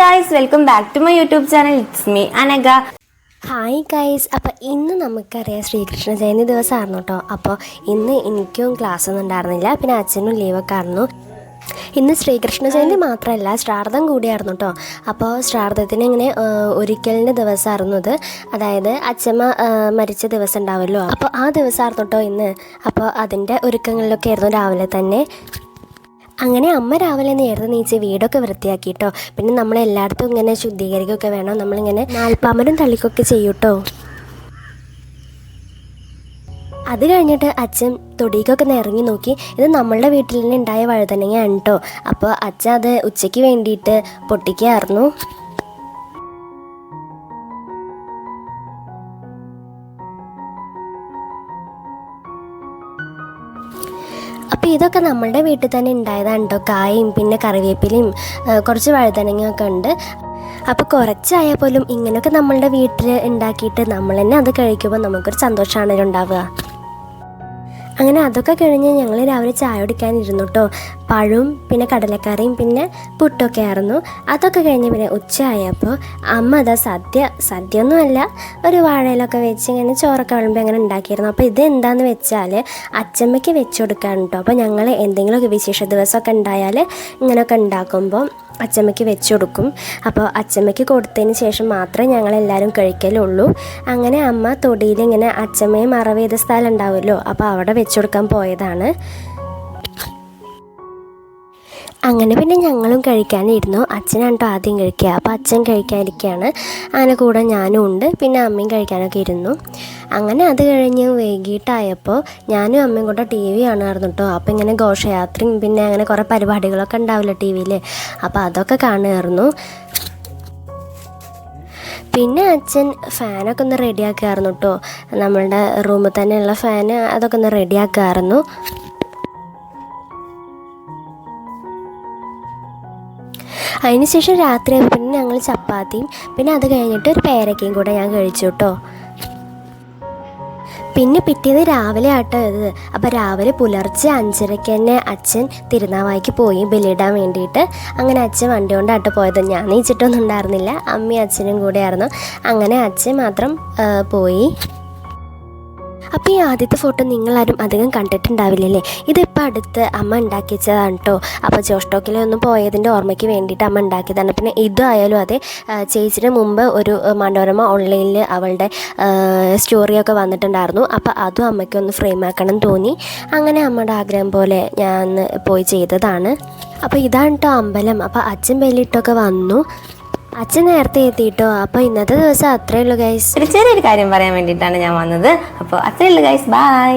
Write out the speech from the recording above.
Guys welcome back to my YouTube channel it's me Anagha hi guys അപ്പോൾ ഇന്ന് നമുക്കറിയാം ശ്രീകൃഷ്ണ ജയന്തി ദിവസമായിരുന്നു കേട്ടോ. അപ്പോൾ ഇന്ന് എനിക്കും ക്ലാസ് ഒന്നും ഉണ്ടായിരുന്നില്ല. പിന്നെ അച്ഛനും ലീവൊക്കെ ആയിരുന്നു. ഇന്ന് ശ്രീകൃഷ്ണ ജയന്തി മാത്രമല്ല ശ്രാർദ്ധം കൂടിയായിരുന്നു കേട്ടോ. അപ്പോൾ ശ്രാർദ്ധത്തിന് ഇങ്ങനെ ഒരിക്കലിന്റെ ദിവസമായിരുന്നു ഇത്. അതായത് അച്ഛമ്മ മരിച്ച ദിവസം ഉണ്ടാവുമല്ലോ അപ്പോൾ ആ ദിവസമായിരുന്നു കേട്ടോ ഇന്ന്. അപ്പോൾ അതിന്റെ ഒരുക്കങ്ങളിലൊക്കെ ആയിരുന്നു രാവിലെ തന്നെ. അങ്ങനെ അമ്മ രാവിലെ നേരത്തെ നീച്ച് വീടൊക്കെ വൃത്തിയാക്കിട്ടോ. പിന്നെ നമ്മൾ എല്ലായിടത്തും ഇങ്ങനെ ശുദ്ധീകരിക്കുകയൊക്കെ വേണം. നമ്മളിങ്ങനെ നാൽപ്പാമരം തള്ളിക്കൊക്കെ ചെയ്യൂട്ടോ. അത് കഴിഞ്ഞിട്ട് അച്ഛൻ തൊടിക്കൊക്കെ ഇറങ്ങി നോക്കി. ഇത് നമ്മളുടെ വീട്ടിൽ തന്നെ ഉണ്ടായ വഴുതനങ്ങയാണ് കേട്ടോ അപ്പോൾ അച്ഛൻ അത് ഉച്ചയ്ക്ക് വേണ്ടിയിട്ട് പൊട്ടിക്കായിരുന്നു അപ്പോൾ ഇതൊക്കെ നമ്മളുടെ വീട്ടിൽ തന്നെ ഉണ്ടായതാണ് കേട്ടോ കായും പിന്നെ കറിവേപ്പിലയും കുറച്ച് വഴുതനങ്ങയൊക്കെ ഉണ്ട്. അപ്പോൾ കുറച്ചായാൽ പോലും ഇങ്ങനെയൊക്കെ നമ്മളുടെ വീട്ടിൽ ഉണ്ടാക്കിയിട്ട് നമ്മൾ തന്നെ അത് കഴിക്കുമ്പോൾ നമുക്കൊരു സന്തോഷമാണല്ലോ ഉണ്ടാവുക. അങ്ങനെ അതൊക്കെ കഴിഞ്ഞ് ഞങ്ങൾ രാവിലെ ചായ കുടിക്കാനിരുന്നു കേട്ടോ പഴവും പിന്നെ കടലക്കറിയും പിന്നെ പുട്ടൊക്കെ ആയിരുന്നു. അതൊക്കെ കഴിഞ്ഞ് പിന്നെ ഉച്ചയായപ്പോൾ അമ്മ അതാ സദ്യ സദ്യ ഒന്നുമല്ല ഒരു വാഴയിലൊക്കെ വെച്ച് ഇങ്ങനെ ചോറൊക്കെ വിളമ്പി അങ്ങനെ ഉണ്ടാക്കിയിരുന്നു. അപ്പോൾ ഇത് എന്താണെന്ന് വെച്ചാൽ അച്ചമ്മയ്ക്ക് വെച്ച് കൊടുക്കാൻ കേട്ടോ. അപ്പോൾ ഞങ്ങൾ എന്തെങ്കിലുമൊക്കെ വിശേഷ ദിവസമൊക്കെ ഉണ്ടായാൽ ഇങ്ങനെയൊക്കെ ഉണ്ടാക്കുമ്പോൾ അച്ചമ്മയ്ക്ക് വെച്ച് കൊടുക്കും. അപ്പോൾ അച്ചമ്മയ്ക്ക് കൊടുത്തതിന് ശേഷം മാത്രമേ ഞങ്ങളെല്ലാവരും കഴിക്കലുള്ളൂ. അങ്ങനെ അമ്മ തൊടിയിൽ ഇങ്ങനെ അച്ചമ്മയെ മറവ് ചെയ്ത സ്ഥലം ഉണ്ടാവുമല്ലോ അപ്പോൾ അവിടെ വെച്ച് കൊടുക്കാൻ പോയതാണ്. അങ്ങനെ പിന്നെ ഞങ്ങളും കഴിക്കാനിരുന്നു. അച്ഛനാണ് കേട്ടോ ആദ്യം കഴിക്കുക. അപ്പോൾ അച്ഛൻ കഴിക്കാനിരിക്കുകയാണ്. അങ്ങനെ കൂടെ ഞാനും ഉണ്ട്. പിന്നെ അമ്മയും കഴിക്കാനൊക്കെ ഇരുന്നു. അങ്ങനെ അത് കഴിഞ്ഞ് വൈകിട്ടായപ്പോൾ ഞാനും അമ്മയും കൂടെ ടി വി കാണുമായിരുന്നു കേട്ടോ. അപ്പോൾ ഇങ്ങനെ ഘോഷയാത്രയും പിന്നെ അങ്ങനെ കുറേ പരിപാടികളൊക്കെ ഉണ്ടാവില്ല ടി വിയിൽ അപ്പോൾ അതൊക്കെ കാണുമായിരുന്നു. പിന്നെ അച്ഛൻ ഫാനൊക്കെ ഒന്ന് റെഡിയാക്കായിരുന്നു കേട്ടോ. നമ്മളുടെ റൂമിൽ തന്നെയുള്ള ഫാന് അതൊക്കെ ഒന്ന് റെഡിയാക്കായിരുന്നു അതിനുശേഷം രാത്രി പിന്നെ ഞങ്ങൾ ചപ്പാത്തിയും പിന്നെ അത് കഴിഞ്ഞിട്ട് ഒരു പേരക്കയും കൂടെ ഞാൻ കഴിച്ചു കേട്ടോ പിന്നെ പിറ്റേന്ന് രാവിലെ ആട്ടോ ഇത്. അപ്പോൾ രാവിലെ പുലർച്ചെ അഞ്ചരയ്ക്ക് തന്നെ അച്ഛൻ തിരുനാവായിക്ക് പോയി ബലിയിടാൻ വേണ്ടിയിട്ട്. അങ്ങനെ അച്ഛൻ വണ്ടി കൊണ്ടാട്ടോ പോയത്. ഞാൻ നീച്ചിട്ടൊന്നും ഉണ്ടായിരുന്നില്ല. അമ്മയും അച്ഛനും കൂടെയായിരുന്നു അങ്ങനെ അച്ഛൻ മാത്രം പോയി. അപ്പോൾ ഈ ആദ്യത്തെ ഫോട്ടോ നിങ്ങളാരും അധികം കണ്ടിട്ടുണ്ടാവില്ലല്ലേ? ഇതിപ്പോൾ അടുത്ത് അമ്മ ഉണ്ടാക്കി കേട്ടോ അപ്പോൾ ജോസ്റ്റോക്കിൽ ഒന്ന് പോയതിന്റെ ഓർമ്മയ്ക്ക് വേണ്ടിയിട്ട് അമ്മ ഉണ്ടാക്കിയതാണ്. പിന്നെ ഇതായാലും അതെ ചേച്ചിന് മുമ്പ് ഒരു മനോരമ ഓൺലൈനിൽ അവളുടെ സ്റ്റോറിയൊക്കെ വന്നിട്ടുണ്ടായിരുന്നു. അപ്പോൾ അതും അമ്മയ്ക്ക് ഒന്ന് ഫ്രെയിം ആക്കണം തോന്നി. അങ്ങനെ അമ്മയുടെ ആഗ്രഹം പോലെ ഞാൻ പോയി ചെയ്തതാണ്. അപ്പോൾ ഇതാണ് കേട്ടോ അമ്പലം. അപ്പോൾ അച്ഛൻ വെല്ലിട്ടൊക്കെ വന്നു. അച്ഛൻ നേരത്തെ എത്തിയിട്ടോ? അപ്പോൾ ഇന്നത്തെ ദിവസം അത്രേ ഉള്ളൂ ഗൈസ് ഒരു ചെറിയൊരു കാര്യം പറയാൻ വേണ്ടിയിട്ടാണ് ഞാൻ വന്നത്. അപ്പോൾ അത്രേ ഉള്ളൂ ഗൈസ് ബൈ